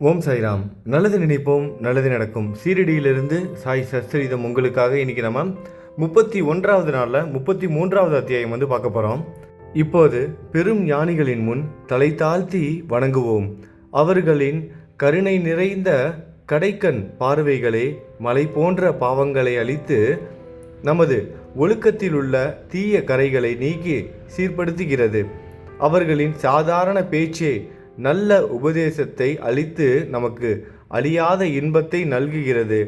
ஓம் சாய்ராம். நல்லது நினைப்போம் நல்லது நடக்கும். சீரடியிலிருந்து சாய் சஸ்திரிதம் உங்களுக்காக இன்னைக்கு நம்ம முப்பத்தி ஒன்றாவது நாளில் முப்பத்தி மூன்றாவது அத்தியாயம் வந்து பார்க்க போகிறோம் இப்போது பெரும் ஞானிகளின் முன் தலை தாழ்த்தி வணங்குவோம். அவர்களின் கருணை நிறைந்த கடைக்கண் பார்வைகளே மலை போன்ற பாவங்களை அழித்து நமது ஒழுக்கத்தில் உள்ள தீய கரைகளை நீக்கி சீர்படுத்துகிறது. அவர்களின் சாதாரண பேச்சே நல்ல உபதேசத்தை அளித்து நமக்கு அழியாத இன்பத்தை நல்குகிறது.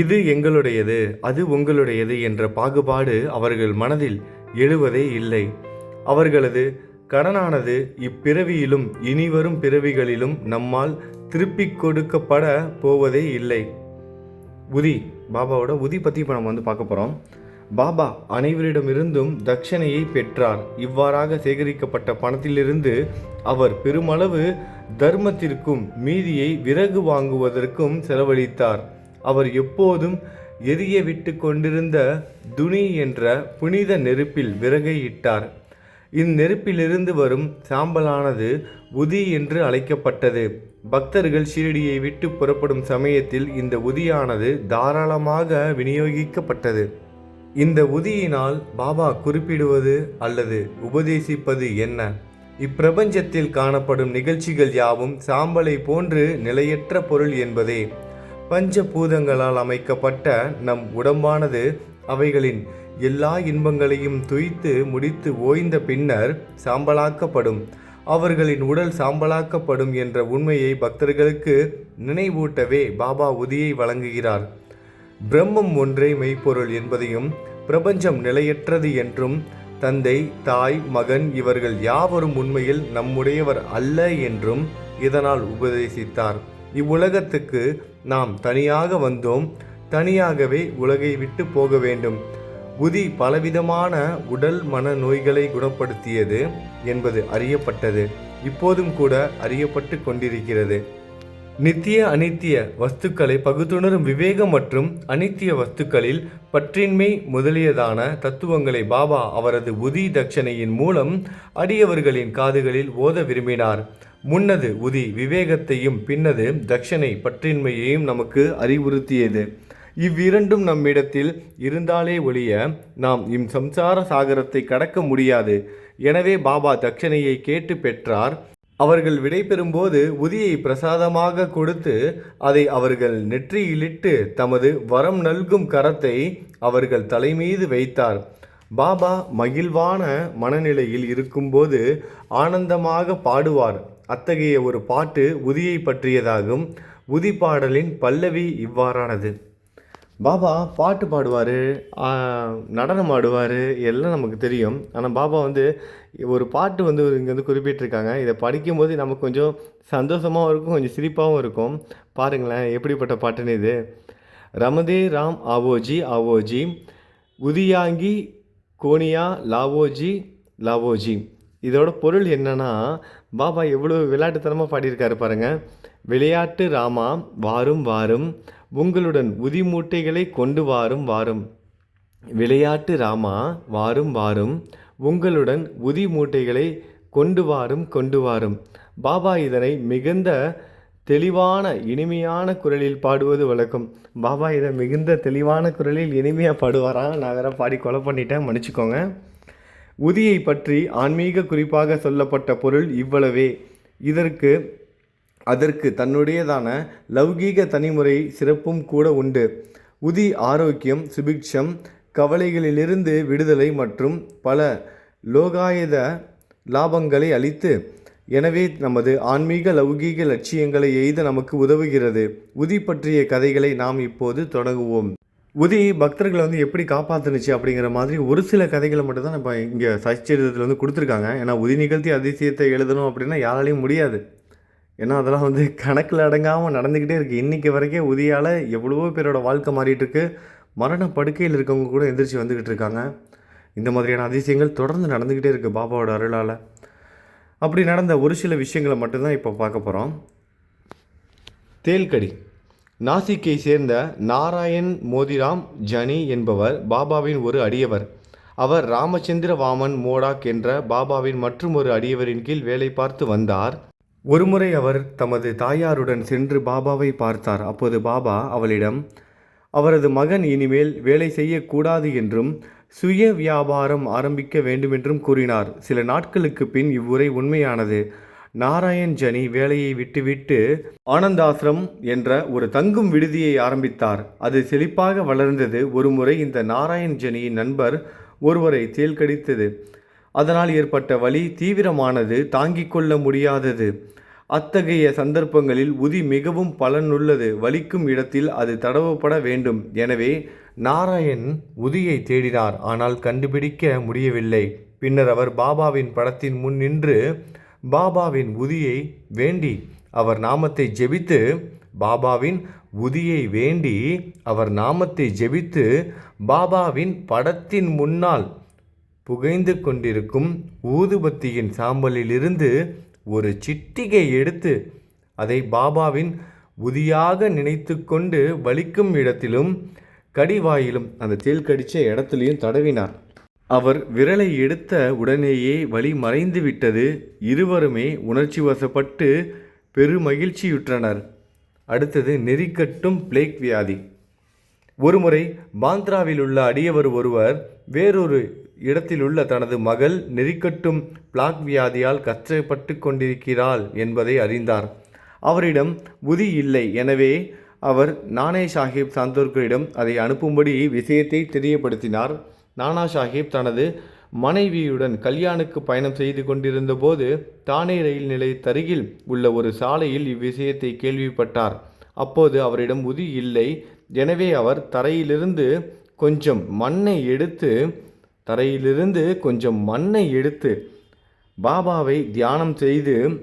இது எங்களுடையது அது உங்களுடையது என்ற பாகுபாடு அவர்கள் மனதில் எழுவதே இல்லை. அவர்களது கடனானது இப்பிறவியிலும் இனிவரும் பிறவிகளிலும் நம்மால் திருப்பிக் கொடுக்கப்பட போவதே இல்லை. உதி பாபாவோட உதி பற்றி இப்போ நம்ம வந்து பார்க்க போகிறோம் பாபா அனைவரிடமிருந்தும் தட்சணையை பெற்றார். இவ்வாறாக சேகரிக்கப்பட்ட பணத்திலிருந்து அவர் பெருமளவு தர்மத்திற்கும் மீதியை விறகு வாங்குவதற்கும் செலவழித்தார். அவர் எப்போதும் எரிய விட்டு கொண்டிருந்த துணி என்ற புனித நெருப்பில் விறகை இட்டார். இந்நெருப்பிலிருந்து வரும் சாம்பலானது உதி என்று அழைக்கப்பட்டது. பக்தர்கள் ஷீரடியை விட்டு புறப்படும் சமயத்தில் இந்த உதியானது தாராளமாக விநியோகிக்கப்பட்டது. இந்த உதியினால் பாபா குறிப்பிடுவது அல்லது உபதேசிப்பது என்ன? இப்பிரபஞ்சத்தில் காணப்படும் நிகழ்ச்சிகள் யாவும் சாம்பலை போன்று நிலையற்ற பொருள் என்பதே. பஞ்சபூதங்களால் அமைக்கப்பட்ட நம் உடம்பானது அவைகளின் எல்லா இன்பங்களையும் துய்த்து முடித்து ஓய்ந்த பின்னர் சாம்பலாக்கப்படும். அவர்களின் உடல் சாம்பலாக்கப்படும் என்ற உண்மையை பக்தர்களுக்கு நினைவூட்டவே பாபா உதியை வழங்குகிறார். பிரம்மம் ஒன்றே மெய்ப்பொருள் என்பதையும் பிரபஞ்சம் நிலையற்றது என்றும் தந்தை தாய் மகன் இவர்கள் யாவரும் உண்மையில் நம்முடையவர் அல்ல என்றும் இதனால் உபதேசித்தார். இவ்வுலகத்துக்கு நாம் தனியாக வந்தோம் தனியாகவே உலகை விட்டு போக வேண்டும். உதி பலவிதமான உடல் மன நோய்களை குணப்படுத்தியது என்பது அறியப்பட்டது. இப்போதும் கூட அறியப்பட்டு கொண்டிருக்கிறது. நித்திய அனித்திய வஸ்துக்களை பகுத்துணரும் விவேகம் மற்றும் அனித்திய வஸ்துக்களில் பற்றின்மை முதலியதான தத்துவங்களை பாபா அவரது உதி தட்சணையின் மூலம் அடியவர்களின் காதுகளில் ஓத விரும்பினார். முன்னது உதி விவேகத்தையும் பின்னது தட்சணை பற்றின்மையையும் நமக்கு அறிவுறுத்தியது. இவ்விரண்டும் நம்மிடத்தில் இருந்தாலே ஒழிய நாம் இம் சம்சார சாகரத்தை கடக்க முடியாது. எனவே பாபா தட்சணையை கேட்டு பெற்றார். அவர்கள் விடைபெறும்போது உதியை பிரசாதமாக கொடுத்து அதை அவர்கள் நெற்றியிலிட்டு தமது வரம் நல்கும் கரத்தை அவர்கள் தலைமீது வைத்தார். பாபா மகிழ்வான மனநிலையில் இருக்கும்போது ஆனந்தமாக பாடுவார். அத்தகைய ஒரு பாட்டு உதியை பற்றியதாகும். உதி பாடலின் பல்லவி இவ்வாறானது. பாபா பாட்டு பாடுவார் நடனம் ஆடுவார் எல்லாம் நமக்கு தெரியும். ஆனால் பாபா வந்து ஒரு பாட்டு வந்து இங்கே வந்து குறிப்பிட்டிருக்காங்க. இதை படிக்கும்போது நமக்கு கொஞ்சம் சந்தோஷமாகவும் இருக்கும் கொஞ்சம் சிரிப்பாகவும் இருக்கும். பாருங்களேன் எப்படிப்பட்ட பாட்டுன்னு இது. ரமதே ராம் ஆவோஜி ஆவோஜி உதியாங்கி கோனியா லாவோஜி லாவோஜி. இதோட பொருள் என்னென்னா பாபா எவ்வளோ விளையாட்டுத்தனமாக பாடியிருக்காரு பாருங்கள் விளையாட்டு ராமா வாரும் வாரும் உங்களுடன் உதி மூட்டைகளை கொண்டு வாரும் வாரும். விளையாட்டு ராமா வாரும் வாரும் உங்களுடன் உதி மூட்டைகளை கொண்டு வாரும் கொண்டு வாரும் பாபா இதனை மிகுந்த தெளிவான இனிமையான குரலில் பாடுவது வழக்கம். பாபா இதை மிகுந்த தெளிவான குரலில் இனிமையாக பாடுவாராம் நான் வேற பாடி கொலை பண்ணிட்டேன் மன்னிச்சுக்கோங்க. உதியை பற்றி ஆன்மீக குறிப்பாக சொல்லப்பட்ட பொருள் இவ்வளவே. இதற்கு அதற்கு தன்னுடையதான லௌகீக தனிமுறை சிறப்பும் கூட உண்டு. உதி ஆரோக்கியம் சுபிக்ஷம் கவலைகளிலிருந்து விடுதலை மற்றும் பல லோகாயத லாபங்களை அளித்து எனவே நமது ஆன்மீக லௌகீக லட்சியங்களை எய்த நமக்கு உதவுகிறது. உதி பற்றிய கதைகளை நாம் இப்போது தொடங்குவோம். உதி பக்தர்களை வந்து எப்படி காப்பாற்றுனுச்சு அப்படிங்கிற மாதிரி ஒரு சில கதைகளை மட்டும் தான் இப்போ இங்கே சச்சரிதத்தில் வந்து கொடுத்துருக்காங்க. ஏன்னா உதி நிகழ்த்தி அதிசயத்தை எழுதணும் அப்படின்னா யாராலையும் முடியாது. ஏன்னா அதெல்லாம் வந்து கணக்கில் அடங்காமல் நடந்துக்கிட்டே இருக்குது இன்றைக்கி வரைக்கும் உதியால் எவ்வளவோ பேரோட வாழ்க்கை மாறிட்டுருக்கு மரண படுக்கையில் இருக்கவங்க கூட எந்திரிச்சு வந்துக்கிட்டு இருக்காங்க. இந்த மாதிரியான அதிசயங்கள் தொடர்ந்து நடந்துக்கிட்டே இருக்குது பாபாவோட அருளால். அப்படி நடந்த ஒரு சில விஷயங்களை மட்டும்தான் இப்போ பார்க்க போகிறோம் தேல்கடி. நாசிக்கை சேர்ந்த நாராயண் மோதிராம் ஜனி என்பவர் பாபாவின் ஒரு அடியவர். அவர் ராமச்சந்திர வாமன் மோடாக் என்ற பாபாவின் மற்றும் ஒரு அடியவரின் கீழ் வேலை பார்த்து வந்தார். ஒருமுறை அவர் தமது தாயாருடன் சென்று பாபாவை பார்த்தார். அப்போது பாபா அவளிடம் அவரது மகன் இனிமேல் வேலை செய்யக்கூடாது என்றும் சுய வியாபாரம் ஆரம்பிக்க வேண்டுமென்றும் கூறினார். சில நாட்களுக்கு பின் இவ்வுரை உண்மையானது. நாராயண் ஜனி வேலையை விட்டுவிட்டு ஆனந்தாசிரம் என்ற ஒரு தங்கும் விடுதியை ஆரம்பித்தார். அது செழிப்பாக வளர்ந்தது. ஒருமுறை இந்த நாராயண் ஜனியின் நண்பர் ஒருவரை தேல் கடித்தது அதனால் ஏற்பட்ட வலி தீவிரமானது தாங்கிக் கொள்ள முடியாதது. அத்தகைய சந்தர்ப்பங்களில் உதி மிகவும் பலனுள்ளது. வலிக்கும் இடத்தில் அது தடவப்பட வேண்டும். எனவே நாராயண் உதியை தேடினார். ஆனால் கண்டுபிடிக்க முடியவில்லை. பின்னர் அவர் பாபாவின் படத்தின் முன் நின்று பாபாவின் உதியை வேண்டி அவர் நாமத்தை ஜெபித்து பாபாவின் உதியை வேண்டி அவர் நாமத்தை ஜெபித்து பாபாவின் படத்தின் முன்னால் புகைந்து கொண்டிருக்கும் ஊதுபத்தியின் சாம்பலிலிருந்து ஒரு சிட்டிகை எடுத்து அதை பாபாவின் உதியாக நினைத்து கொண்டு வலிக்கும் இடத்திலும் கடிவாயிலும் அந்த தேல் கடித்த இடத்துலையும் தடவினார். அவர் விரலை எடுத்த உடனேயே வழி மறைந்து விட்டது. இருவருமே உணர்ச்சி வசப்பட்டு பெருமகிழ்ச்சியுற்றனர். அடுத்தது நெறிக்கட்டும் பிளேக் வியாதி. ஒருமுறை பாந்த்ராவில் உள்ள அடியவர் ஒருவர் வேறொரு இடத்திலுள்ள தனது மகள் நெறிக்கட்டும் பிளாக் வியாதியால் கஷ்டப்பட்டு கொண்டிருக்கிறாள் என்பதை அறிந்தார். அவரிடம் உதி இல்லை. எனவே அவர் நானே சாஹிப் சாந்தோர்கரிடம் அதை அனுப்பும்படி விஷயத்தை தெரியப்படுத்தினார். நானா சாஹிப் தனது மனைவியுடன் கல்யாணுக்கு பயணம் செய்து கொண்டிருந்தபோது தானே ரயில் நிலையத்தருகில் உள்ள ஒரு சாலையில் இவ்விஷயத்தை கேள்விப்பட்டார். அப்போது அவரிடம் உதி இல்லை. எனவே அவர் தரையிலிருந்து கொஞ்சம் மண்ணை எடுத்து தரையிலிருந்து கொஞ்சம் மண்ணை எடுத்து பாபாவை தியானம் செய்து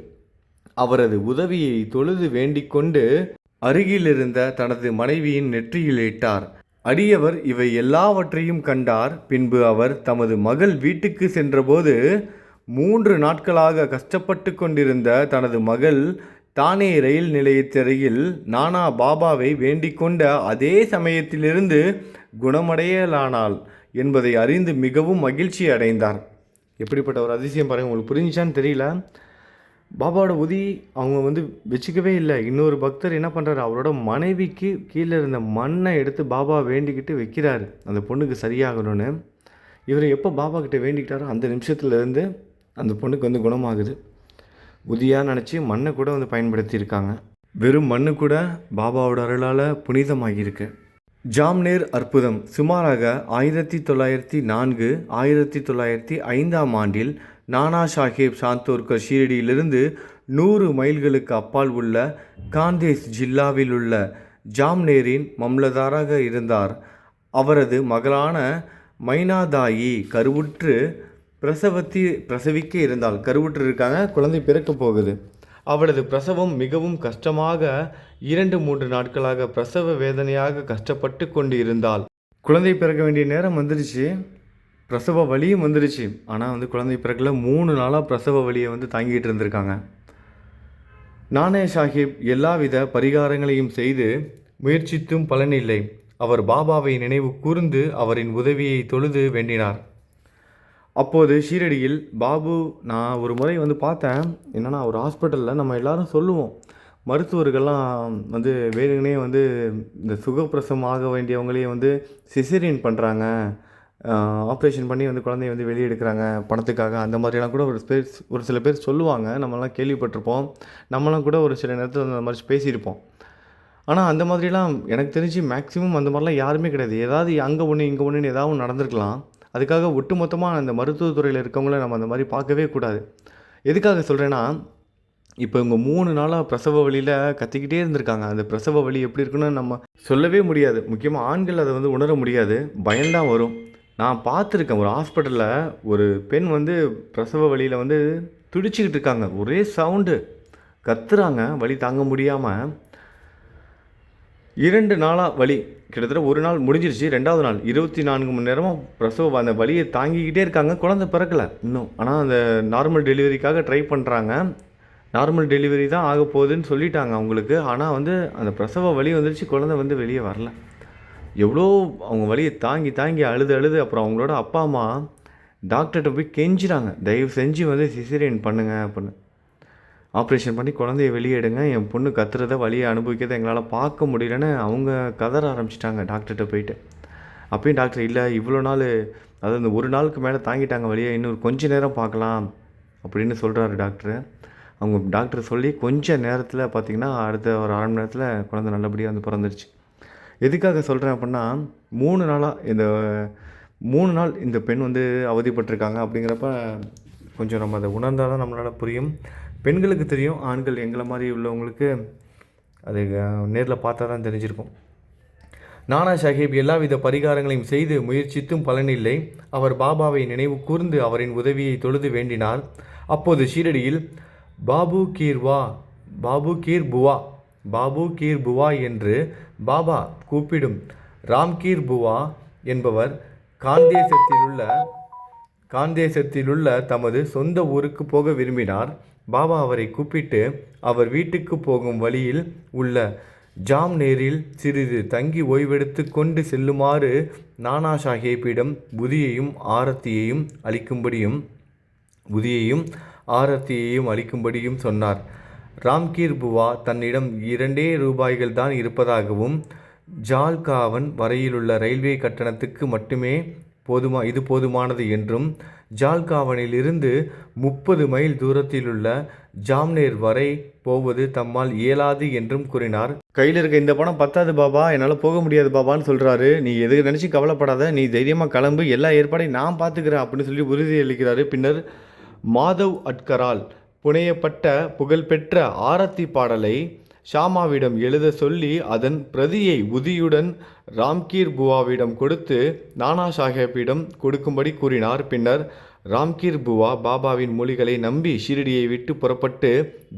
அவரது உதவியை தொழுது வேண்டிக்கொண்டு அருகிலிருந்த தனது மனைவியின் நெற்றியில் இட்டார். அடியவர் இவை எல்லாவற்றையும் கண்டார். பின்பு அவர் தமது மகள் வீட்டுக்கு சென்றபோது மூன்று நாட்களாக கஷ்டப்பட்டு கொண்டிருந்த தனது மகள் தானே ரயில் நிலையத்தருகில் நானா பாபாவை வேண்டிக்கொண்ட அதே சமயத்திலிருந்து குணமடையலானாள் என்பதை அறிந்து மிகவும் மகிழ்ச்சி அடைந்தார். எப்படிப்பட்ட ஒரு அதிசயம் பாருங்க உங்களுக்கு புரிஞ்சான்னு தெரியல. பாபாவோட உதி அவங்க வந்து வச்சுக்கவே இல்லை. இன்னொரு பக்தர் என்ன பண்ணுறாரு அவரோட மனைவிக்கு கீழே இருந்த மண்ணை எடுத்து பாபா வேண்டிக்கிட்டு வைக்கிறாரு. அந்த பொண்ணுக்கு சரியாகணும்னு. இவர் எப்போ பாபா கிட்டே வேண்டிக்கிட்டாரோ அந்த நிமிஷத்துலேருந்து அந்த பொண்ணுக்கு வந்து குணமாகுது. உதியாக நினச்சி மண்ணை கூட வந்து பயன்படுத்தியிருக்காங்க. வெறும் மண்ணு கூட பாபாவோட அருளால் புனிதமாகியிருக்கு. ஜாம்னேர் அற்புதம் சுமாராக ஆயிரத்தி தொள்ளாயிரத்தி நான்கு ஆயிரத்தி தொள்ளாயிரத்தி ஐந்தாம் ஆண்டில் நானா சாஹேப் சாந்தோர்கர் ஷீரடியிலிருந்து நூறு மைல்களுக்கு அப்பால் உள்ள காந்தேஸ் ஜில்லாவில் உள்ள ஜாம்னேரின் மம்லதாராக இருந்தார். அவரது மகளான மைனாதாயி கருவுற்று பிரசவத்தி பிரசவிக்க இருந்தால் கருவுற்று இருக்காங்க குழந்தை பிறக்க போகுது. அவளது பிரசவம் மிகவும் கஷ்டமாக இரண்டு மூன்று நாட்களாக பிரசவ வேதனையாக கஷ்டப்பட்டு கொண்டு இருந்தாள் குழந்தை பிறக்க வேண்டிய நேரம் வந்துடுச்சு. பிரசவ வலியும் வந்துடுச்சு. ஆனால் வந்து குழந்தை பிறக்கல. மூணு நாளாக பிரசவ வலியை வந்து தாங்கிட்டு இருந்திருக்காங்க. நானே சாஹிப் எல்லாவித பரிகாரங்களையும் செய்து முயற்சித்தும் பலனில்லை அவர் பாபாவை நினைவு கூர்ந்து அவரின் உதவியை தொழுது வேண்டினார். அப்போது ஷீரடியில் பாபு நான் ஒரு முறை வந்து பார்த்தேன். என்னென்னா ஒரு ஹாஸ்பிட்டலில் நம்ம எல்லாரும் சொல்லுவோம். மருத்துவர்கள்லாம் வந்து வேணுங்கனே வந்து இந்த சுகப்பிரசவம் ஆக வேண்டியவங்களே வந்து சிசேரியன் பண்ணுறாங்க ஆப்ரேஷன் பண்ணி வந்து குழந்தைய வந்து வெளியே எடுக்கிறாங்க பணத்துக்காக. அந்த மாதிரிலாம் கூட ஒரு பேர் ஒரு சில பேர் சொல்லுவாங்க. நம்மலாம் கேள்விப்பட்டிருப்போம். நம்மலாம் கூட ஒரு சில நேரத்தில் அந்த மாதிரி பேசியிருப்போம். ஆனால் அந்த மாதிரிலாம் எனக்கு தெரிஞ்சு மேக்ஸிமம் அந்த மாதிரிலாம் யாருமே கிடையாது. ஏதாவது அங்கே ஒன்று இங்கே ஒன்றுன்னு ஏதாவது நடந்திருக்கலாம். அதுக்காக ஒட்டுமொத்தமாக அந்த மருத்துவத்துறையில் இருக்கவங்கள நம்ம அந்த மாதிரி பார்க்கவே கூடாது. எதுக்காக சொல்கிறேன்னா இப்போ இவங்க மூணு நாளாக பிரசவ வழியில் கத்திக்கிட்டே இருந்திருக்காங்க. அந்த பிரசவ வலி எப்படி இருக்குன்னு நம்ம சொல்லவே முடியாது. முக்கியமாக ஆண்கள் அதை வந்து உணர முடியாது. பயம்தான் வரும். நான் பார்த்துருக்கேன் ஒரு ஹாஸ்பிட்டலில் ஒரு பெண் வந்து பிரசவ வழியில் வந்து துடிச்சிக்கிட்டு இருக்காங்க. ஒரே சவுண்டு. கத்துறாங்க வழி தாங்க முடியாமல் இரண்டு நாளாக வழி கிட்டத்தட்ட ஒரு நாள் முடிஞ்சிருச்சு. ரெண்டாவது நாள். இருபத்தி நான்கு மணி நேரமாக பிரசவ அந்த வலியை தாங்கிக்கிட்டே இருக்காங்க. குழந்தை பிறக்கலை. இன்னும். ஆனால் அந்த நார்மல் டெலிவரிக்காக ட்ரை பண்ணுறாங்க நார்மல் டெலிவரி தான் ஆக போகுதுன்னு சொல்லிட்டாங்க அவங்களுக்கு. ஆனால் வந்து அந்த பிரசவ வலி வந்துருச்சு. குழந்தை வந்து வெளியே வரல. எவ்வளோ அவங்க வழியை தாங்கி தாங்கி அழுது அழுது அப்புறம் அவங்களோட அப்பா அம்மா டாக்டர்கிட்ட போய் கெஞ்சுறாங்க. தயவு செஞ்சு வந்து சிசேரியன் பண்ணுங்க அப்படின்னு. ஆப்ரேஷன் பண்ணி குழந்தைய வெளியே எடுங்க என் பொண்ணு கத்துறத வழியை அனுபவிக்கிறத எங்களால் பார்க்க முடியலன்னு அவங்க கதற ஆரம்பிச்சிட்டாங்க டாக்டர்கிட்ட போயிட்டு. அப்பயும் டாக்டர் இல்லை இவ்வளோ நாள் அதாவது இந்த ஒரு நாளுக்கு மேலே தாங்கிட்டாங்க வழியை இன்னொரு கொஞ்ச நேரம் பார்க்கலாம் அப்படின்னு சொல்கிறாரு டாக்டர். அவங்க டாக்டர் சொல்லி கொஞ்ச நேரத்தில் பார்த்தீங்கன்னா அடுத்த ஒரு அரை மணி நேரத்தில் குழந்தை நல்லபடியாக வந்து பிறந்துருச்சு. எதுக்காக சொல்கிறேன் அப்படின்னா மூணு நாளாக இந்த மூணு நாள் இந்த பெண் வந்து அவதிப்பட்டிருக்காங்க அப்படிங்கிறப்ப கொஞ்சம் நம்ம அதை உணர்ந்தால் தான் நம்மளால் புரியும். பெண்களுக்கு தெரியும் ஆண்கள் எங்களை மாதிரி உள்ளவங்களுக்கு அது நேரில் பார்த்தா தான் தெரிஞ்சிருக்கும். நானா சாஹிப் எல்லாவித பரிகாரங்களையும் செய்து முயற்சித்தும் பலனில்லை. அவர் பாபாவை நினைவு கூர்ந்து அவரின் உதவியை தொழுது வேண்டினார். அப்போது ஷீரடியில் பாபு கீர்வா பாபு கீர் புவா பாபு கீர் புவா என்று பாபா கூப்பிடும். ராம்கீர் புவா என்பவர் காந்தேசத்திலுள்ள காந்தேசத்திலுள்ள தமது சொந்த ஊருக்கு போக விரும்பினார். பாபா அவரை கூப்பிட்டு அவர் வீட்டுக்கு போகும் வழியில் உள்ள ஜாம்நேரில் சிறிது தங்கி ஓய்வெடுத்து கொண்டு செல்லுமாறு நானா சாஹேப்பிடம் புதியையும் ஆரத்தியையும் அளிக்கும்படியும் புதியையும் ஆரத்தியையும் அளிக்கும்படியும் சொன்னார். ராம்கீர் புவா தன்னிடம் இரண்டே ரூபாய்கள் தான் இருப்பதாகவும் ஜால்காவன் வரையிலுள்ள ரயில்வே கட்டணத்துக்கு மட்டுமே போதுமா இது போதுமானது என்றும் ஜால்காவனிலிருந்து முப்பது மைல் தூரத்திலுள்ள ஜாம்னேர் வரை போவது தம்மால் இயலாது என்றும் கூறினார். கையில் இருக்க இந்த பணம் பத்தாது பாபா என்னால் போக முடியாது பாபான்னு சொல்கிறாரு நீ எதுக்கு நினச்சி கவலைப்படாத நீ தைரியமாக கிளம்பு எல்லா ஏற்பாடையும் நான் பார்த்துக்கிறேன் அப்படின்னு சொல்லி உறுதியளிக்கிறாரு பின்னர் மாதவ் அட்கரால் புனையப்பட்ட புகழ்பெற்ற ஆரத்தி பாடலை ஷாமாவிடம் எழுத சொல்லி அதன் பிரதியை உதியுடன் ராம்கீர் புவாவிடம் கொடுத்து நானா சாஹேப்பிடம் கொடுக்கும்படி கூறினார். பின்னர் ராம்கீர் புவா பாபாவின் மொழிகளை நம்பி ஷிரடியை விட்டு புறப்பட்டு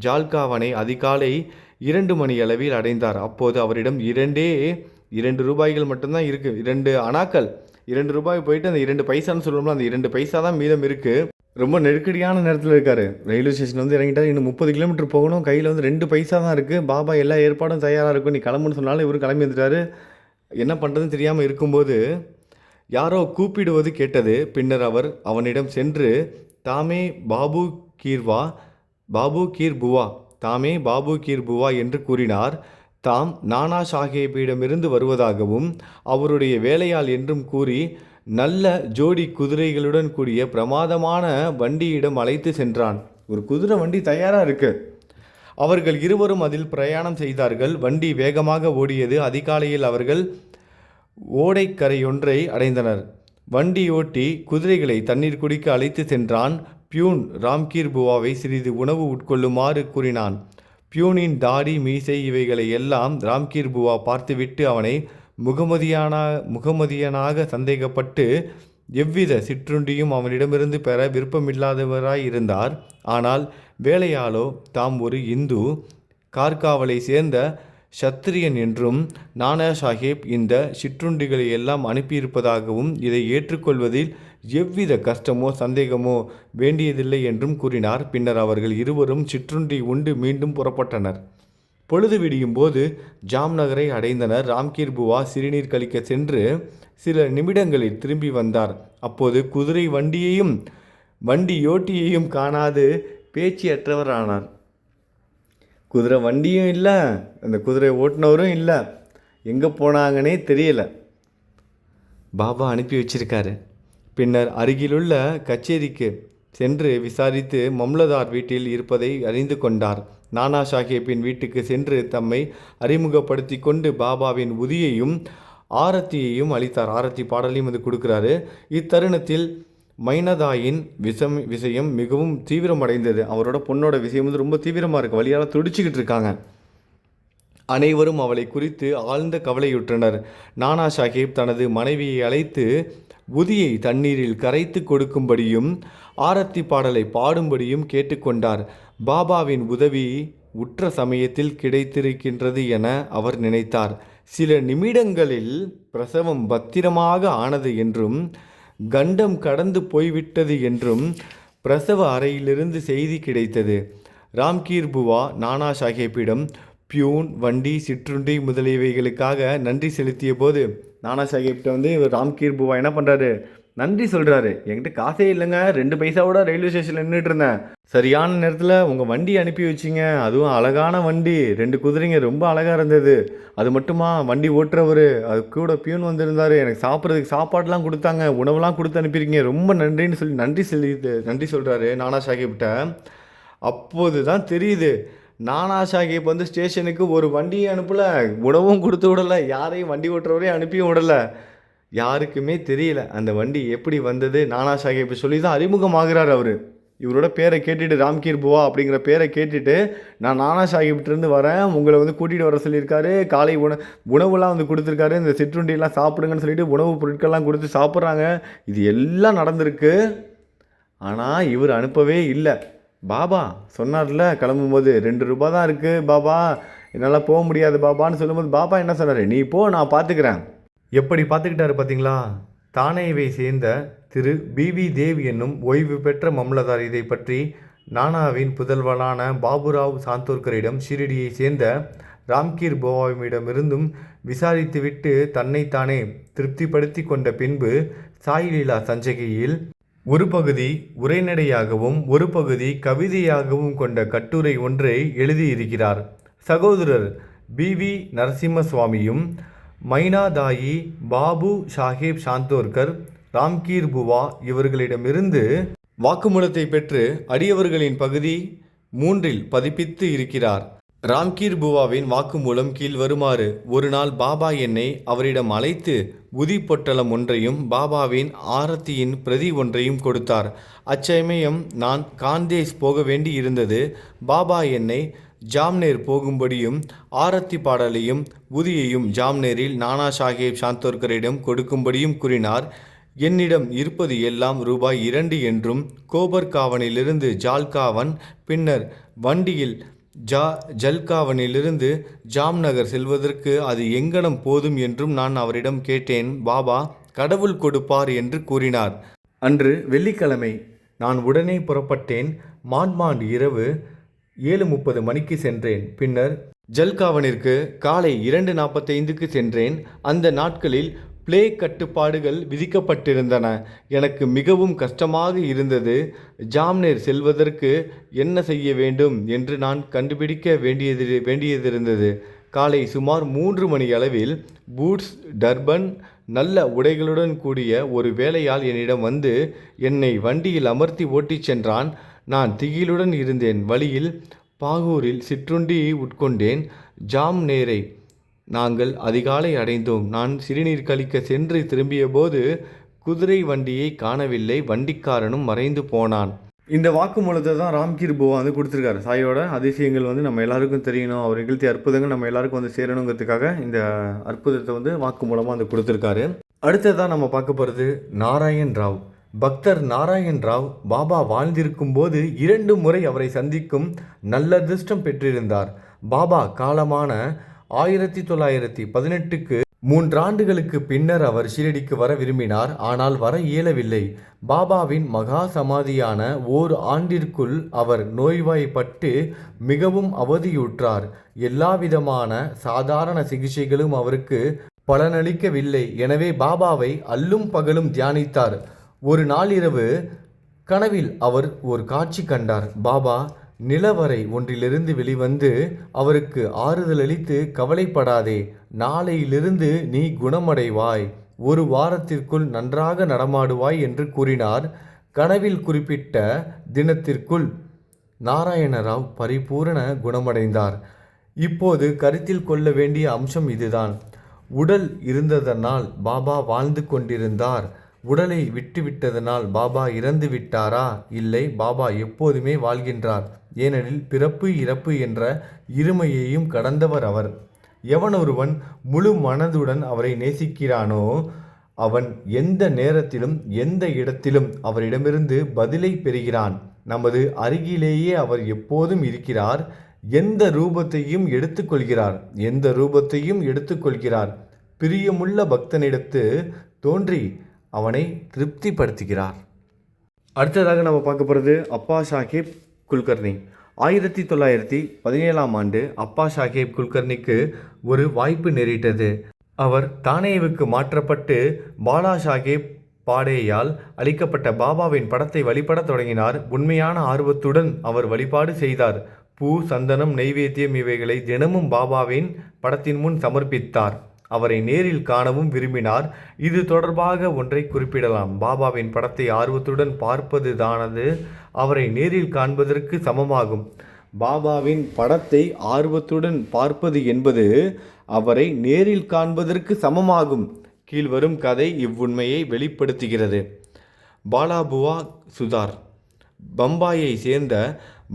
ஜால்காவனை அதிகாலை இரண்டு மணி அளவில் அடைந்தார். அப்போது அவரிடம் இரண்டே இரண்டு ரூபாய்கள் மட்டும்தான் இருக்குது இரண்டு அணாக்கள் இரண்டு ரூபாய் போயிட்டு அந்த இரண்டு பைசான்னு சொல்லணும்னா அந்த இரண்டு பைசா தான் மீதம் இருக்குது ரொம்ப நெருக்கடியான நேரத்தில் இருக்கார். ரயில்வே ஸ்டேஷன் வந்து இறங்கிட்டார். இன்னும் முப்பது கிலோமீட்டர் போகணும். கையில் வந்து ரெண்டு பைசா தான் இருக்குது பாபா எல்லா ஏற்பாடும் தயாராக இருக்கும். நீ கிளம்புன்னு சொன்னாலும் இவரும் கிளம்பி வந்துட்டார். என்ன பண்ணுறதுன்னு தெரியாமல் இருக்கும்போது யாரோ கூப்பிடுவது கேட்டது. பின்னர் அவர் அவனிடம் சென்று தாமே பாபு கீர்வா பாபு கீர் புவா தாமே பாபு கீர் புவா என்று கூறினார். தாம் நானா சாஹேப்பிடமிருந்து வருவதாகவும் அவருடைய வேலையாள் என்றும் கூறி நல்ல ஜோடி குதிரைகளுடன் கூடிய பிரமாதமான வண்டியிடம் அழைத்து சென்றான். ஒரு குதிரை வண்டி தயாராக இருக்கு. அவர்கள் இருவரும் அதில் பிரயாணம் செய்தார்கள். வண்டி வேகமாக ஓடியது. அதிகாலையில் அவர்கள் ஓடைக்கரையொன்றை அடைந்தனர். வண்டி ஓட்டி குதிரைகளை தண்ணீர் குடிக்க அழைத்து சென்றான். பியூன் ராம்கீர் புவாவை சிறிது உணவு உட்கொள்ளுமாறு கூறினான். பியூனின் தாடி மீசை இவைகளை எல்லாம் ராம்கீர் புவா பார்த்துவிட்டு அவனை முகமதியான முகமதியனாக சந்தேகப்பட்டு எவ்வித சிற்றுண்டியும் அவனிடமிருந்து பெற விருப்பமில்லாதவராய் இருந்தார். ஆனால் வேலையாளோ தாம் ஒரு இந்து கார்காவலை சேர்ந்த சத்திரியன் என்றும் நானா சாஹேப் இந்த சிற்றுண்டிகளை எல்லாம் அனுப்பியிருப்பதாகவும் இதை ஏற்றுக்கொள்வதில் எவ்வித கஷ்டமோ சந்தேகமோ வேண்டியதில்லை என்றும் கூறினார். பின்னர் அவர்கள் இருவரும் சிற்றுண்டி உண்டு மீண்டும் புறப்பட்டனர். பொழுது விடியும் போது ஜாம்நகரை அடைந்தனர். ராம்கீர் புவா சிறுநீர் கழிக்க சென்று சில நிமிடங்களில் திரும்பி வந்தார். அப்போது குதிரை வண்டியையும் வண்டியோட்டியையும் காணாது பேச்சியற்றவர் ஆனார் குதிரை வண்டியும் இல்லை அந்த குதிரை ஓட்டுனவரும் இல்லை. எங்கே போனாங்கன்னே தெரியல. பாபா அனுப்பி வச்சிருக்காரு. பின்னர் அருகிலுள்ள கச்சேரிக்கு சென்று விசாரித்து மம்லதார் வீட்டில் இருப்பதை அறிந்து கொண்டார். நானா சாஹேப்பின் வீட்டுக்கு சென்று தம்மை அறிமுகப்படுத்தி கொண்டு பாபாவின் உதியையும் ஆரத்தியையும் அளித்தார். ஆரத்தி பாடலையும் வந்து கொடுக்குறாரு. இத்தருணத்தில் மைனதாயின் விஷம் விஷயம் மிகவும் தீவிரமடைந்தது. அவரோட பொண்ணோட விஷயம் வந்து ரொம்ப தீவிரமாக இருக்குது வழியால் துடிச்சிக்கிட்டு இருக்காங்க. அனைவரும் அவளை குறித்து ஆழ்ந்த கவலையுற்றனர். நானா சாஹிப் தனது மனைவியை அழைத்து உதியை தண்ணீரில் கரைத்து கொடுக்கும்படியும் ஆரத்தி பாடலை பாடும்படியும் கேட்டுக்கொண்டார். பாபாவின் உதவி உற்ற சமயத்தில் கிடைத்திருக்கின்றது என அவர் நினைத்தார். சில நிமிடங்களில் பிரசவம் பத்திரமாக ஆனது என்றும் கண்டம் கடந்து போய்விட்டது என்றும் பிரசவ அறையிலிருந்து செய்தி கிடைத்தது. ராம்கீர் புவா நானா சாஹேப்பிடம் பியூன் வண்டி சிற்றுண்டி முதலியவைகளுக்காக நன்றி செலுத்திய போது நானா சாஹேப்கிட்ட வந்து இவர் ராம்கீர் புவா என்ன பண்ணுறாரு நன்றி சொல்கிறாரு என்கிட்ட காசே இல்லைங்க. ரெண்டு பைசாவோட ரயில்வே ஸ்டேஷனில் நின்றுட்டு இருந்தேன் சரியான நேரத்தில் உங்கள் வண்டி அனுப்பி வச்சிங்க. அதுவும் அழகான வண்டி. ரெண்டு குதிரைங்க ரொம்ப அழகாக இருந்தது. அது மட்டுமா? வண்டி ஓட்டுறவர். அது கூட பியூன் வந்திருந்தார். எனக்கு சாப்பிட்றதுக்கு சாப்பாடெலாம் கொடுத்தாங்க. உணவுலாம் கொடுத்து அனுப்பியிருக்கீங்க. ரொம்ப நன்றின்னு சொல்லி நன்றி சொல்லி நன்றி சொல்கிறாரு நானா சாஹிப்கிட்ட அப்போது தான் தெரியுது. நானா சாஹிப் வந்து ஸ்டேஷனுக்கு ஒரு வண்டியை அனுப்பலை. உணவும் கொடுத்து விடலை. யாரையும் வண்டி ஓட்டுறவரையும் அனுப்பியும் விடலை. யாருக்குமே தெரியல அந்த வண்டி எப்படி வந்தது. நானா சாஹேப் சொல்லி தான் அறிமுகமாகிறார் அவர். இவரோட பேரை கேட்டுட்டு ராம்கீர் புவா அப்படிங்கிற பேரை கேட்டுட்டு நான் நானா சாஹிப்டிருந்து வரேன். உங்களை வந்து கூட்டிகிட்டு வர சொல்லியிருக்காரு. காலை உண உணவுலாம் வந்து கொடுத்துருக்காரு. இந்த சிற்றுண்டியெல்லாம் சாப்பிடுங்கன்னு சொல்லிட்டு உணவுப் பொருட்கள்லாம் கொடுத்து சாப்பிட்றாங்க. இது எல்லாம் நடந்திருக்கு. ஆனால் இவர் அனுப்பவே இல்லை. பாபா சொன்னார்ல கிளம்பும்போது ரெண்டு ரூபா தான் இருக்குது பாபா. என்னால் போக முடியாது பாபான்னு சொல்லும்போது பாபா என்ன சொன்னார்? நீ போ நான் பார்த்துக்கிறேன் எப்படி பார்த்துக்கிட்டாரு பார்த்தீங்களா? தானேவை சேர்ந்த திரு பிவி தேவ் என்னும் ஓய்வு பெற்ற மம்லதார் இதை பற்றி நானாவின் புதல்வனான பாபுராவ் சாந்தோர்கரிடம் ஷிரடியை சேர்ந்த ராம்கீர் போவாவிடமிருந்தும் விசாரித்துவிட்டு தன்னைத்தானே திருப்திப்படுத்தி கொண்ட பின்பு சாய்லீலா சஞ்சகையில் ஒரு பகுதி உரைநடையாகவும் ஒரு பகுதி கவிதையாகவும் கொண்ட கட்டுரை ஒன்றை எழுதியிருக்கிறார். சகோதரர் பி. வி. நரசிம்ம சுவாமியும் மைனாதாயி பாபு சாஹேப் சாந்தோர்கர் ராம்கீர் புவா இவர்களிடமிருந்து வாக்குமூலத்தை பெற்று அடியவர்களின் பகுதி மூன்றில் பதிப்பித்து இருக்கிறார். ராம்கீர் புவாவின் வாக்குமூலம் கீழ் வருமாறு ஒரு நாள் பாபா என்னை அவரிடம் அழைத்து உதி பொட்டலம் ஒன்றையும் பாபாவின் ஆரத்தியின் பிரதி ஒன்றையும் கொடுத்தார். அச்சமயம் நான் காந்தேஷ் போக வேண்டி இருந்தது பாபா என்னை ஜாம்னேர் போகும்படியும் ஆரத்தி பாடலையும் உதியையும் ஜாம்னேரில் நானா சாஹேப் சாந்தோர்கரிடம் கொடுக்கும்படியும் கூறினார். என்னிடம் இருப்பது எல்லாம் ரூபாய் இரண்டு என்றும் கோபர்காவனிலிருந்து ஜால்காவன் பின்னர் வண்டியில் ஜா ஜல்காவனிலிருந்து ஜாம்நகர் செல்வதற்கு அது எங்கனம் போதும் என்றும் நான் அவரிடம் கேட்டேன். பாபா கடவுள் கொடுப்பார் என்று கூறினார். அன்று வெள்ளிக்கிழமை நான் உடனே புறப்பட்டேன். மான்மாண்ட் இரவு ஏழு முப்பது மணிக்கு சென்றேன். பின்னர் ஜல்காவனிற்கு காலை இரண்டு நாற்பத்தைந்துக்கு சென்றேன். அந்த நாட்களில் பிளே கட்டுப்பாடுகள் விதிக்கப்பட்டிருந்தன. எனக்கு மிகவும் கஷ்டமாக இருந்தது. ஜாம்னேர் செல்வதற்கு என்ன செய்ய வேண்டும் என்று நான் கண்டுபிடிக்க வேண்டியது வேண்டியதிருந்தது. காலை சுமார் மூன்று மணி அளவில் பூட்ஸ் டர்பன் நல்ல உடைகளுடன் கூடிய ஒரு வேலையால் என்னிடம் வந்து என்னை வண்டியில் அமர்த்தி ஓட்டிச் சென்றான். நான் திகிலுடன் இருந்தேன். வழியில் பாகூரில் சிற்றுண்டி உட்கொண்டேன். ஜாம் நேரை நாங்கள் அதிகாலை அடைந்தோம். நான் சிறுநீர் கழிக்க சென்று திரும்பியபோது குதிரை வண்டியை காணவில்லை. வண்டிக்காரனும் மறைந்து போனான். இந்த வாக்குமூலத்தை தான் ராம்கீர் பூவா வந்து கொடுத்துருக்காரு. சாயோட அதிசயங்கள் வந்து நம்ம எல்லாருக்கும் தெரியணும். அவர் நிகழ்த்திய அற்புதங்கள் நம்ம எல்லாருக்கும் வந்து சேரணுங்கிறதுக்காக இந்த அற்புதத்தை வந்து வாக்குமூலமாக வந்து கொடுத்துருக்காரு. அடுத்ததான் நம்ம பார்க்க போகிறது நாராயண் ராவ். பக்தர் நாராயண் ராவ் பாபா வாழ்ந்திருக்கும் போது இரண்டு முறை அவரை சந்திக்கும் நல்ல அதிர்ஷ்டம் பெற்றிருந்தார். பாபா காலமான ஆயிரத்தி தொள்ளாயிரத்தி பதினெட்டுக்கு மூன்றாண்டுகளுக்கு பின்னர் அவர் ஷீரடிக்கு வர விரும்பினார். ஆனால் வர இயலவில்லை. பாபாவின் மகா சமாதியான ஓர் ஆண்டிற்குள் அவர் நோய்வாய்ப்பட்டு மிகவும் அவதியுற்றார். எல்லாவிதமான சாதாரண சிகிச்சைகளும் அவருக்கு பலனளிக்கவில்லை. எனவே பாபாவை அல்லும் பகலும் தியானித்தார். ஒரு நாளிரவு கனவில் அவர் ஒரு காட்சி கண்டார். பாபா நிலவரை ஒன்றிலிருந்து வெளிவந்து அவருக்கு ஆறுதல் அளித்து கவலைப்படாதே நாளையிலிருந்து நீ குணமடைவாய். ஒரு வாரத்திற்குள் நன்றாக நடமாடுவாய் என்று கூறினார். கனவில் குறிப்பிட்ட தினத்திற்குள் நாராயணராவ் பரிபூரண குணமடைந்தார். இப்போது கருத்தில் கொள்ள வேண்டிய அம்சம் இதுதான். உடல் இருந்ததனால் பாபா வாழ்ந்து கொண்டிருந்தார். உடலை விட்டுவிட்டதனால் பாபா இறந்து விட்டாரா இல்லை பாபா எப்போதுமே வாழ்கின்றார். ஏனெனில் பிறப்பு இறப்பு என்ற இருமையையும் கடந்தவர் அவர். எவன் ஒருவன் முழு மனதுடன் அவரை நேசிக்கிறானோ அவன் எந்த நேரத்திலும் எந்த இடத்திலும் அவரிடமிருந்து பதிலை பெறுகிறான். நமது அருகிலேயே அவர் எப்போதும் இருக்கிறார். எந்த ரூபத்தையும் எடுத்துக்கொள்கிறார். எந்த ரூபத்தையும் எடுத்துக்கொள்கிறார். பிரியமுள்ள பக்தனிடத்து தோன்றி அவனை திருப்திப்படுத்துகிறார். அடுத்ததாக நம்ம பார்க்க போகிறது அப்பா சாஹிப் குல்கர்னி ஆயிரத்தி தொள்ளாயிரத்தி பதினேழாம் ஆண்டு அப்பா சாஹிப் குல்கர்னிக்கு ஒரு வாய்ப்பு நேரிட்டது. அவர் தானேவுக்கு மாற்றப்பட்டு பாலா சாஹிப் பாடேயால் அளிக்கப்பட்ட பாபாவின் படத்தை வழிபடத் தொடங்கினார். உண்மையான ஆர்வத்துடன் அவர் வழிபாடு செய்தார். பூ சந்தனம் நெய்வேத்தியம் இவைகளை தினமும் பாபாவின் படத்தின் முன் சமர்ப்பித்தார். அவரை நேரில் காணவும் விரும்பினார். இது தொடர்பாக ஒன்றை குறிப்பிடலாம். பாபாவின் படத்தை ஆர்வத்துடன் பார்ப்பது தானது அவரை நேரில் காண்பதற்கு சமமாகும். பாபாவின் படத்தை ஆர்வத்துடன் பார்ப்பது என்பது அவரை நேரில் காண்பதற்கு சமமாகும். கீழ்வரும் கதை இவ்வுண்மையை வெளிப்படுத்துகிறது. பாலாபுவா சுதார். பம்பாயை சேர்ந்த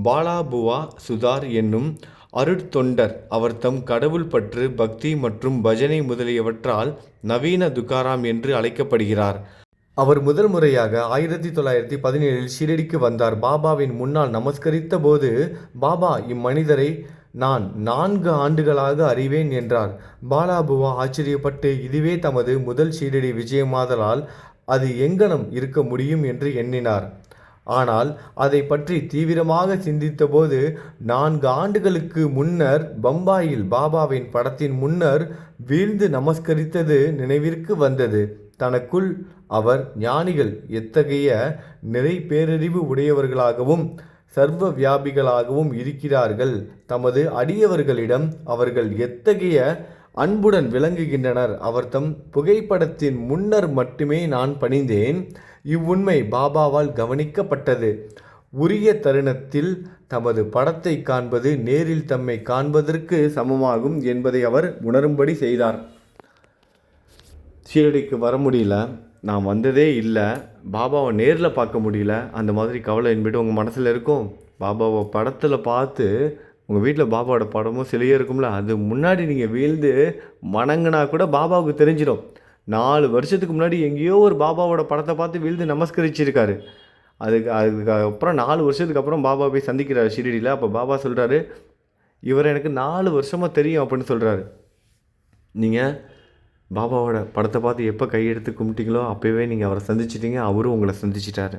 பாலாபுவா சுதார் என்னும் அருட்தொண்டர். அவர் தம் கடவுள் பற்று பக்தி மற்றும் பஜனை முதலியவற்றால் நவீன துக்காராம் என்று அழைக்கப்படுகிறார். அவர் முதல் முறையாக ஆயிரத்தி தொள்ளாயிரத்தி பதினேழில் ஷீரடிக்கு வந்தார். பாபாவின் முன்னால் நமஸ்கரித்த போது பாபா இம்மனிதரை நான் நான்கு ஆண்டுகளாக அறிவேன் என்றார். பாலாபுவா ஆச்சரியப்பட்டு இதுவே தமது முதல் ஷீரடி விஜயமாதலால் அது எங்கனம் இருக்க முடியும் என்று எண்ணினார். ஆனால் அதை பற்றி தீவிரமாக சிந்தித்தபோது நான்கு ஆண்டுகளுக்கு முன்னர் பம்பாயில் பாபாவின் படத்தின் முன்னர் வீழ்ந்து நமஸ்கரித்தது நினைவிற்கு வந்தது. தனக்குள் அவர் ஞானிகள் எத்தகைய நிறை பேரறிவு உடையவர்களாகவும் சர்வ வியாபிகளாகவும் இருக்கிறார்கள். தமது அடியவர்களிடம் அவர்கள் எத்தகைய அன்புடன் விளங்குகின்றனர்? அவர் தம் புகைப்படத்தின் முன்னர் மட்டுமே நான் பணிந்தேன். இவ்வுண்மை பாபாவால் கவனிக்கப்பட்டது. உரிய தருணத்தில் தமது படத்தை காண்பது நேரில் தம்மை காண்பதற்கு சமமாகும் என்பதை அவர் உணரும்படி செய்தார். சீரடிக்கு வர முடியல. நான் வந்ததே இல்லை. பாபாவை நேரில் பார்க்க முடியல. அந்த மாதிரி கவலை என்பிட்டு உங்கள் மனசில் இருக்கும். பாபாவை படத்தில் பார்த்து உங்கள் வீட்டில் பாபாவோட படமும் சிலையே இருக்கும்ல அது முன்னாடி நீங்கள் வீழ்ந்து வணங்கினா கூட பாபாவுக்கு தெரிஞ்சிடும். நாலு வருஷத்துக்கு முன்னாடி எங்கேயோ ஒரு பாபாவோட படத்தை பார்த்து விழுந்து நமஸ்கரிச்சிருக்காரு. அதுக்கு அதுக்கு அப்புறம் நாலு வருஷத்துக்கு அப்புறம் பாபா போய் சந்திக்கிறார் ஷிரடியில். அப்போ பாபா சொல்கிறாரு இவர் எனக்கு நாலு வருஷமாக தெரியும் அப்படின்னு சொல்கிறாரு நீங்கள் பாபாவோட படத்தை பார்த்து எப்போ கையெடுத்து கும்பிட்டீங்களோ அப்போவே நீங்கள் அவரை சந்திச்சிட்டீங்க அவரும் உங்களை சந்திச்சிட்டாரு.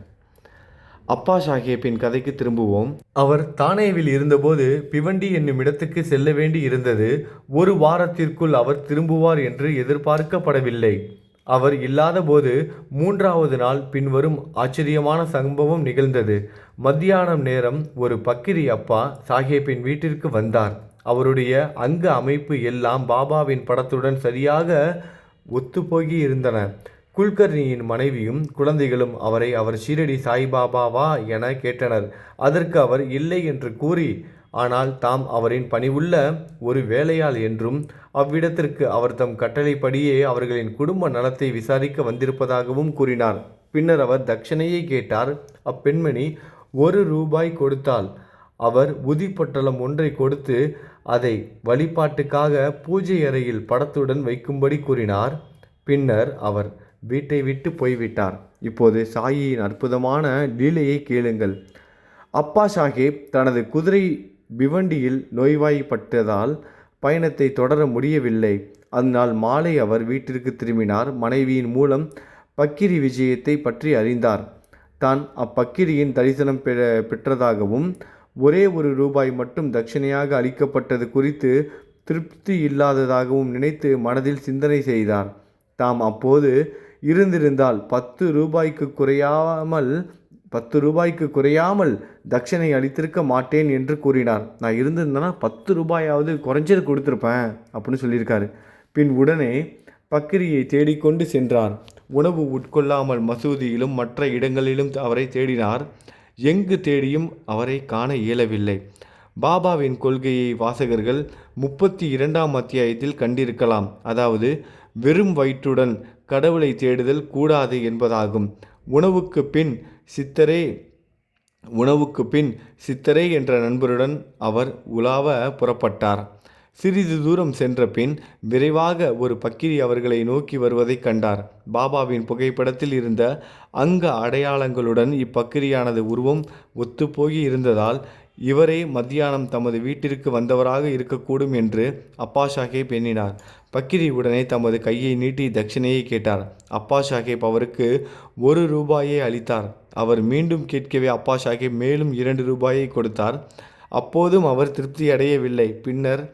அப்பா சாஹேப்பின் கதைக்கு திரும்புவோம். அவர் தானேவில் இருந்தபோது பிவண்டி என்னும் இடத்துக்கு செல்ல வேண்டி இருந்தது. ஒரு வாரத்திற்குள் அவர் திரும்புவார் என்று எதிர்பார்க்கப்படவில்லை. அவர் இல்லாதபோது மூன்றாவது நாள் பின்வரும் ஆச்சரியமான சம்பவம் நிகழ்ந்தது. மத்தியானம் நேரம் ஒரு பக்கிரி அப்பா சாஹேப்பின் வீட்டிற்கு வந்தார். அவருடைய அங்க அமைப்பு எல்லாம் பாபாவின் படத்துடன் சரியாக ஒத்துப்போகி இருந்தன. குல்கர்ணியின் மனைவியும் குழந்தைகளும் அவரை அவர் ஷீரடி சாய்பாபாவா என கேட்டனர். அதற்கு அவர் இல்லை என்று கூறி ஆனால் தாம் அவரின் பணிவுள்ள ஒரு வேலையாள் என்றும் அவ்விடத்திற்கு அவர் தம் கட்டளைப்படியே அவர்களின் குடும்ப நலத்தை விசாரிக்க வந்திருப்பதாகவும் கூறினார். பின்னர் அவர் தட்சணையை கேட்டார். அப்பெண்மணி ஒரு ரூபாய் கொடுத்தால் அவர் உதிப்பட்டலம் ஒன்றை கொடுத்து அதை வழிபாட்டுக்காக பூஜை அறையில் படத்துடன் வைக்கும்படி கூறினார். பின்னர் அவர் வீட்டை விட்டு போய்விட்டார். இப்போது சாயியின் அற்புதமான லீலையை கேளுங்கள். அப்பா சாஹேப் தனது குதிரை பிவண்டியில் நோய்வாய்ப்பட்டதால் பயணத்தை தொடர முடியவில்லை. அதனால் மாலை அவர் வீட்டிற்கு திரும்பினார். மனைவியின் மூலம் பக்கிரி விஜயத்தை பற்றி அறிந்தார். தான் அப்பக்கிரியின் தரிசனம் பெற பெற்றதாகவும் ஒரே ஒரு ரூபாய் மட்டும் தட்சிணையாக அளிக்கப்பட்டது குறித்து திருப்தி இல்லாததாகவும் நினைத்து மனதில் சிந்தனை செய்தார். தாம் அப்போது இருந்திருந்தால் பத்து ரூபாய்க்கு குறையாமல் பத்து ரூபாய்க்கு குறையாமல் தட்சணை அளித்திருக்க மாட்டேன் என்று கூறினார். நான் இருந்திருந்தேன்னா பத்து ரூபாயாவது குறைஞ்சது கொடுத்துருப்பேன் அப்படின்னு சொல்லியிருக்காரு. பின் உடனே பக்கிரியை தேடிக்கொண்டு சென்றார். உணவு உட்கொள்ளாமல் மசூதியிலும் மற்ற இடங்களிலும் அவரை தேடினார். எங்கு தேடியும் அவரை காண இயலவில்லை. பாபாவின் கொள்கையை வாசகர்கள் முப்பத்தி இரண்டாம் அத்தியாயத்தில் கண்டிருக்கலாம். அதாவது வெறும் வயிற்றுடன் கடவுளை தேடுதல் கூடாது என்பதாகும். உணவுக்கு பின் சித்தரே உணவுக்கு பின் சித்தரே என்ற நண்பருடன் அவர் உலாவ புறப்பட்டார். சிறிது தூரம் சென்ற பின் விரைவாக ஒரு பக்கிரி அவர்களை நோக்கி வருவதைக் கண்டார். பாபாவின் புகைப்படத்தில் இருந்த அங்க அடையாளங்களுடன் இப்பக்கிரியானது உருவம் ஒத்துப்போகி இருந்ததால் இவரே மத்தியானம் தமது வீட்டிற்கு வந்தவராக இருக்கக்கூடும் என்று அப்பா சாஹேப் எண்ணினார். பக்கிரி உடனே தமது கையை நீட்டி தட்சிணையை கேட்டார். அப்பா சாஹேப் அவருக்கு ஒரு ரூபாயை அளித்தார். அவர் மீண்டும் கேட்கவே அப்பா சாஹேப் மேலும் இரண்டு ரூபாயை கொடுத்தார். அப்போதும் அவர் திருப்தி அடையவில்லை. பின்னர்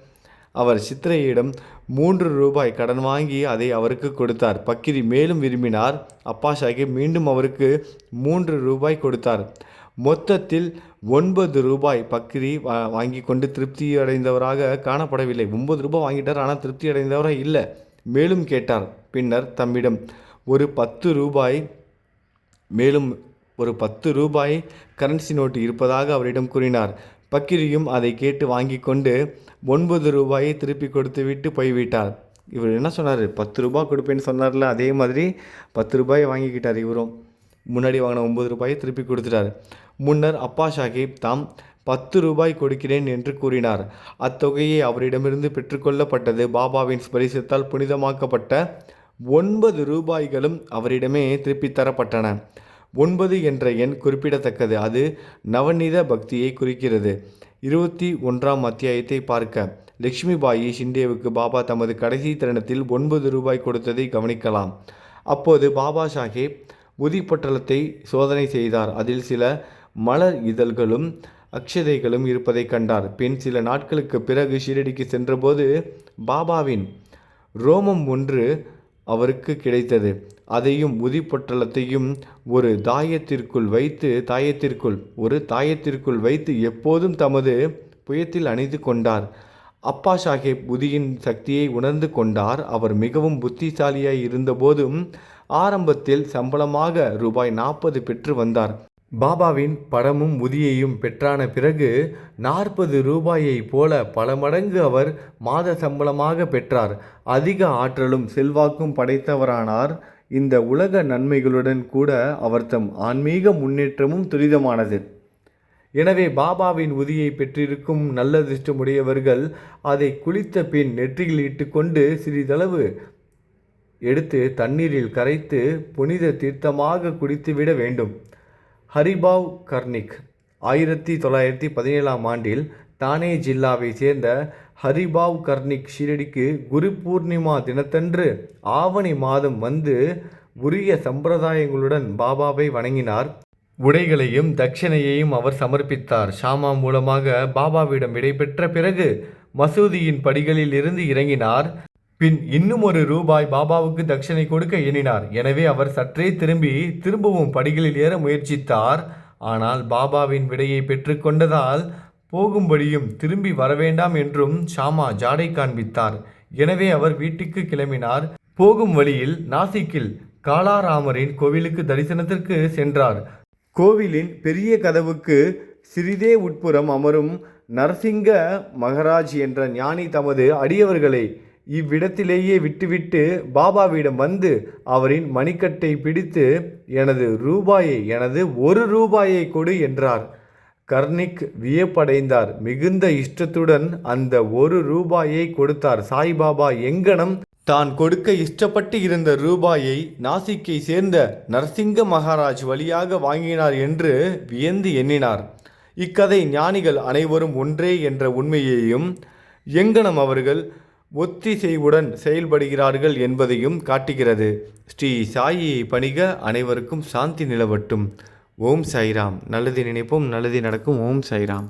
அவர் சித்திரையிடம் மூன்று ரூபாய் கடன் வாங்கி அதை அவருக்கு கொடுத்தார். பக்கிரி மேலும் விரும்பினார். அப்பா சாஹிப் மீண்டும் அவருக்கு மூன்று ரூபாய் கொடுத்தார். மொத்தத்தில் ஒன்பது ரூபாய் பக்கிரி வா வாங்கி கொண்டு திருப்தி அடைந்தவராக காணப்படவில்லை. ஒன்பது ரூபாய் வாங்கிட்டார் ஆனால் திருப்தி அடைந்தவராக இல்லை. மேலும் கேட்டார். பின்னர் தம்மிடம் ஒரு பத்து ரூபாய் மேலும் ஒரு பத்து ரூபாய் கரன்சி நோட்டு இருப்பதாக அவரிடம் கூறினார். பக்கிரியும் அதை கேட்டு வாங்கி கொண்டு ஒன்பது ரூபாயை திருப்பி கொடுத்து விட்டு போய்விட்டார். இவர் என்ன சொன்னார்? பத்து ரூபாய் கொடுப்பேன்னு சொன்னார்ல அதே மாதிரி பத்து ரூபாயை வாங்கிக்கிட்டார் இவரும். முன்னாடி வாங்கின ஒன்பது ரூபாயை திருப்பி கொடுத்துட்டார். முன்னர் அப்பா சாஹிப் தாம் பத்து ரூபாய் கொடுக்கிறேன் என்று கூறினார். அத்தொகையை அவரிடமிருந்து பெற்றுக்கொள்ளப்பட்டது பாபாவின் ஸ்பரிசத்தால் புனிதமாக்கப்பட்ட ஒன்பது ரூபாய்களும் அவரிடமே திருப்பித் தரப்பட்டன. ஒன்பது என்ற எண் குறிப்பிடத்தக்கது. அது நவநீத பக்தியை குறிக்கிறது. இருபத்தி ஒன்றாம் அத்தியாயத்தை பார்க்க. லக்ஷ்மிபாயி ஷிண்டேவுக்கு பாபா தமது கடைசி தருணத்தில் ஒன்பது ரூபாய் கொடுத்ததை கவனிக்கலாம். அப்போது பாபா சாஹேப் உதிப்பட்டலத்தை சோதனை செய்தார். அதில் சில மலர் இதழ்களும் அக்ஷதைகளும் இருப்பதை கண்டார். பின் சில நாட்களுக்கு பிறகு ஷீரடிக்கு சென்றபோது பாபாவின் ரோமம் ஒன்று அவருக்கு கிடைத்தது. அதையும் உதிப்பொட்டலத்தையும் ஒரு தாயத்திற்குள் வைத்து தாயத்திற்குள் ஒரு தாயத்திற்குள் வைத்து எப்போதும் தமது புயத்தில் அணிந்து கொண்டார். அப்பா சாஹேப் புதியின் சக்தியை உணர்ந்து கொண்டார். அவர் மிகவும் புத்திசாலியாய் இருந்தபோதும் ஆரம்பத்தில் சம்பளமாக ரூபாய் நாற்பது பெற்று வந்தார். பாபாவின் படமும் உதியையும் பெற்றான பிறகு நாற்பது ரூபாயைப் போல பல மடங்கு அவர் மாத சம்பளமாக பெற்றார். அதிக ஆற்றலும் செல்வாக்கும் படைத்தவரானார். இந்த உலக நன்மைகளுடன் கூட அவர் தம் ஆன்மீக முன்னேற்றமும் துரிதமானது. எனவே பாபாவின் உதியை பெற்றிருக்கும் நல்லதிர்ஷ்டமுடையவர்கள் அதை குளித்த பின் நெற்றியில் இட்டுக்கொண்டு சிறிதளவு எடுத்து தண்ணீரில் கரைத்து புனித தீர்த்தமாக குடித்துவிட வேண்டும். ஹரிபாவ் கர்னிக் ஆயிரத்தி தொள்ளாயிரத்தி பதினேழாம் ஆண்டில் தானே ஜில்லாவை சேர்ந்த ஹரிபாவ் கர்னிக் ஷிரடிக்கு குரு பூர்ணிமா தினத்தன்று ஆவணி மாதம் வந்து உரிய சம்பிரதாயங்களுடன் பாபாவை வணங்கினார். உடைகளையும் தட்சிணையையும் அவர் சமர்ப்பித்தார். ஷாமா மூலமாக பாபாவிடம் விடைபெற்ற பிறகு மசூதியின் படிகளில் இருந்து இறங்கினார். பின் இன்னும் ஒரு ரூபாய் பாபாவுக்கு தட்சணை கொடுக்க எண்ணினார். எனவே அவர் சற்றே திரும்பி திரும்பவும் படிகளில் ஏற முயற்சித்தார். ஆனால் பாபாவின் விடையை பெற்றுக்கொண்டதால் போகும்படியும் திரும்பி வரவேண்டாம் என்றும் ஷாமா ஜாடை காண்பித்தார். எனவே அவர் வீட்டுக்கு கிளம்பினார். போகும் வழியில் நாசிக்கில் காலாராமரின் கோவிலுக்கு தரிசனத்திற்கு சென்றார். கோவிலின் பெரிய கதவுக்கு சிறிதே உட்புறம் அமரும் நரசிங்க மகராஜ் என்ற ஞானி தமது அடியவர்களை இவ்விடத்திலேயே விட்டுவிட்டு பாபாவிடம் வந்து அவரின் மணிக்கட்டை பிடித்து எனது ரூபாயை எனது ஒரு ரூபாயை கொடு என்றார். கர்ணிக் வியப்படைந்தார். மிகுந்த இஷ்டத்துடன் அந்த ஒரு ரூபாயை கொடுத்தார். சாய்பாபா எங்கனம் தான் கொடுக்க இஷ்டப்பட்டு இருந்த ரூபாயை நாசிக்கை சேர்ந்த நரசிங்க மகாராஜ் வழியாக வாங்கினார் என்று வியந்து எண்ணினார். இக்கதை ஞானிகள் அனைவரும் ஒன்றே என்ற உண்மையையும் எங்கனம் அவர்கள் ஒத்திசைவுடன் செயல்படுகிறார்கள் என்பதையும் காட்டுகிறது. ஸ்ரீ சாயியை பணிக அனைவருக்கும் சாந்தி நிலவட்டும். ஓம் சாய்ராம். நல்லது நினைப்போம் நல்லது நடக்கும். ஓம் சாய்ராம்.